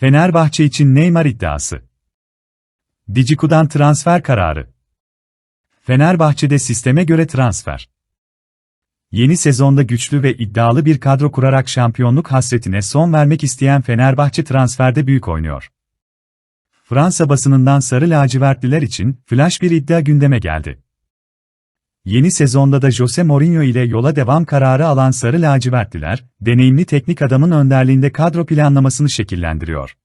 Fenerbahçe için Neymar iddiası. Diciku'dan transfer kararı. Fenerbahçe'de sisteme göre transfer. Yeni sezonda güçlü ve iddialı bir kadro kurarak şampiyonluk hasretine son vermek isteyen Fenerbahçe transferde büyük oynuyor. Fransa basınından sarı lacivertliler için flash bir iddia gündeme geldi. Yeni sezonda da Jose Mourinho ile yola devam kararı alan sarı lacivertliler, deneyimli teknik adamın önderliğinde kadro planlamasını şekillendiriyor.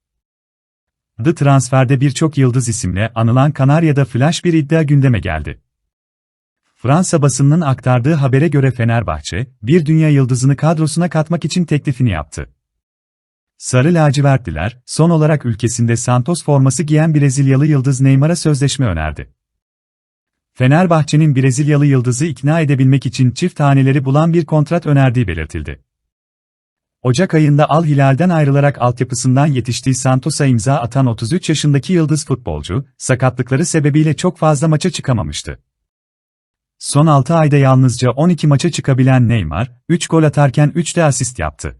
The Transfer'de birçok yıldız isimle anılan Kanarya'da flash bir iddia gündeme geldi. Fransa basınının aktardığı habere göre Fenerbahçe, bir dünya yıldızını kadrosuna katmak için teklifini yaptı. Sarı lacivertliler, son olarak ülkesinde Santos forması giyen Brezilyalı yıldız Neymar'a sözleşme önerdi. Fenerbahçe'nin Brezilyalı yıldızı ikna edebilmek için çift taneleri bulan bir kontrat önerdiği belirtildi. Ocak ayında Al Hilal'den ayrılarak altyapısından yetiştiği Santos'a imza atan 33 yaşındaki yıldız futbolcu, sakatlıkları sebebiyle çok fazla maça çıkamamıştı. Son 6 ayda yalnızca 12 maça çıkabilen Neymar, 3 gol atarken 3 de asist yaptı.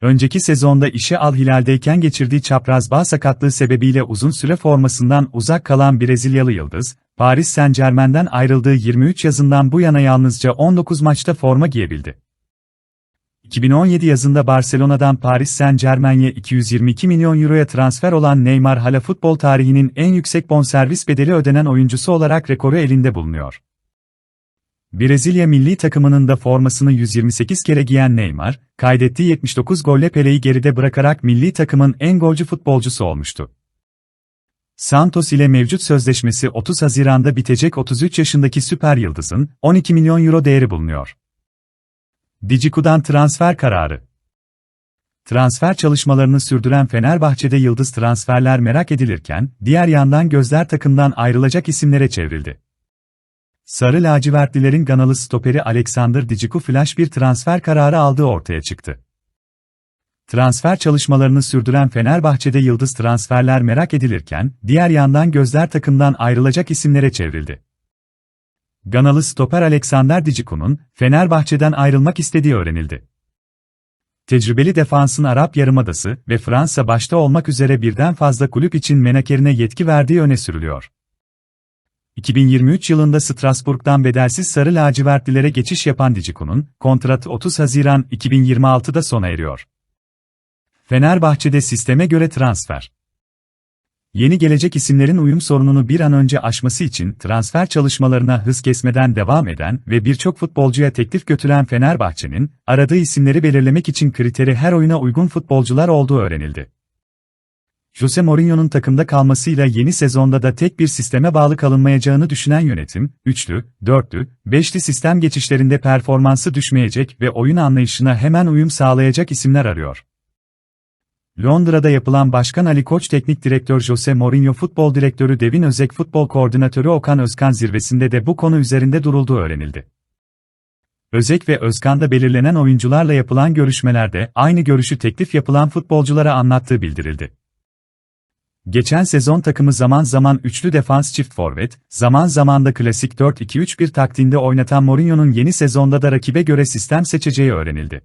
Önceki sezonda işe Al Hilal'deyken geçirdiği çapraz bağ sakatlığı sebebiyle uzun süre formasından uzak kalan Brezilyalı yıldız, Paris Saint-Germain'den ayrıldığı 23 yazından bu yana yalnızca 19 maçta forma giyebildi. 2017 yazında Barcelona'dan Paris Saint-Germain'e 222 milyon euroya transfer olan Neymar hala futbol tarihinin en yüksek bonservis bedeli ödenen oyuncusu olarak rekoru elinde bulunuyor. Brezilya milli takımının da formasını 128 kere giyen Neymar, kaydettiği 79 golle Pele'yi geride bırakarak milli takımın en golcü futbolcusu olmuştu. Santos ile mevcut sözleşmesi 30 Haziran'da bitecek 33 yaşındaki süper yıldızın 12 milyon euro değeri bulunuyor. Diciku'dan transfer kararı. Transfer çalışmalarını sürdüren Fenerbahçe'de yıldız transferler merak edilirken, diğer yandan gözler takımdan ayrılacak isimlere çevrildi. Sarı lacivertlilerin Ganalı stoperi Alexander Diciku flash bir transfer kararı aldığı ortaya çıktı. Transfer çalışmalarını sürdüren Fenerbahçe'de yıldız transferler merak edilirken, diğer yandan gözler takımdan ayrılacak isimlere çevrildi. Ganalı stoper Alexander Diciku'nun Fenerbahçe'den ayrılmak istediği öğrenildi. Tecrübeli defansın Arap Yarımadası ve Fransa başta olmak üzere birden fazla kulüp için menakerine yetki verdiği öne sürülüyor. 2023 yılında Strasbourg'dan bedelsiz sarı lacivertlilere geçiş yapan Diciku'nun kontratı 30 Haziran 2026'da sona eriyor. Fenerbahçe'de sisteme göre transfer. Yeni gelecek isimlerin uyum sorununu bir an önce aşması için transfer çalışmalarına hız kesmeden devam eden ve birçok futbolcuya teklif götüren Fenerbahçe'nin, aradığı isimleri belirlemek için kriteri her oyuna uygun futbolcular olduğu öğrenildi. Jose Mourinho'nun takımda kalmasıyla yeni sezonda da tek bir sisteme bağlı kalınmayacağını düşünen yönetim, üçlü, dörtlü, beşli sistem geçişlerinde performansı düşmeyecek ve oyun anlayışına hemen uyum sağlayacak isimler arıyor. Londra'da yapılan Başkan Ali Koç Teknik Direktör Jose Mourinho Futbol Direktörü Devin Özek Futbol Koordinatörü Okan Özkan zirvesinde de bu konu üzerinde durulduğu öğrenildi. Özek ve Özkan'da belirlenen oyuncularla yapılan görüşmelerde aynı görüşü teklif yapılan futbolculara anlattığı bildirildi. Geçen sezon takımı zaman zaman üçlü defans çift forvet, zaman zaman da klasik 4-2-3-1 taktiğinde oynatan Mourinho'nun yeni sezonda da rakibe göre sistem seçeceği öğrenildi.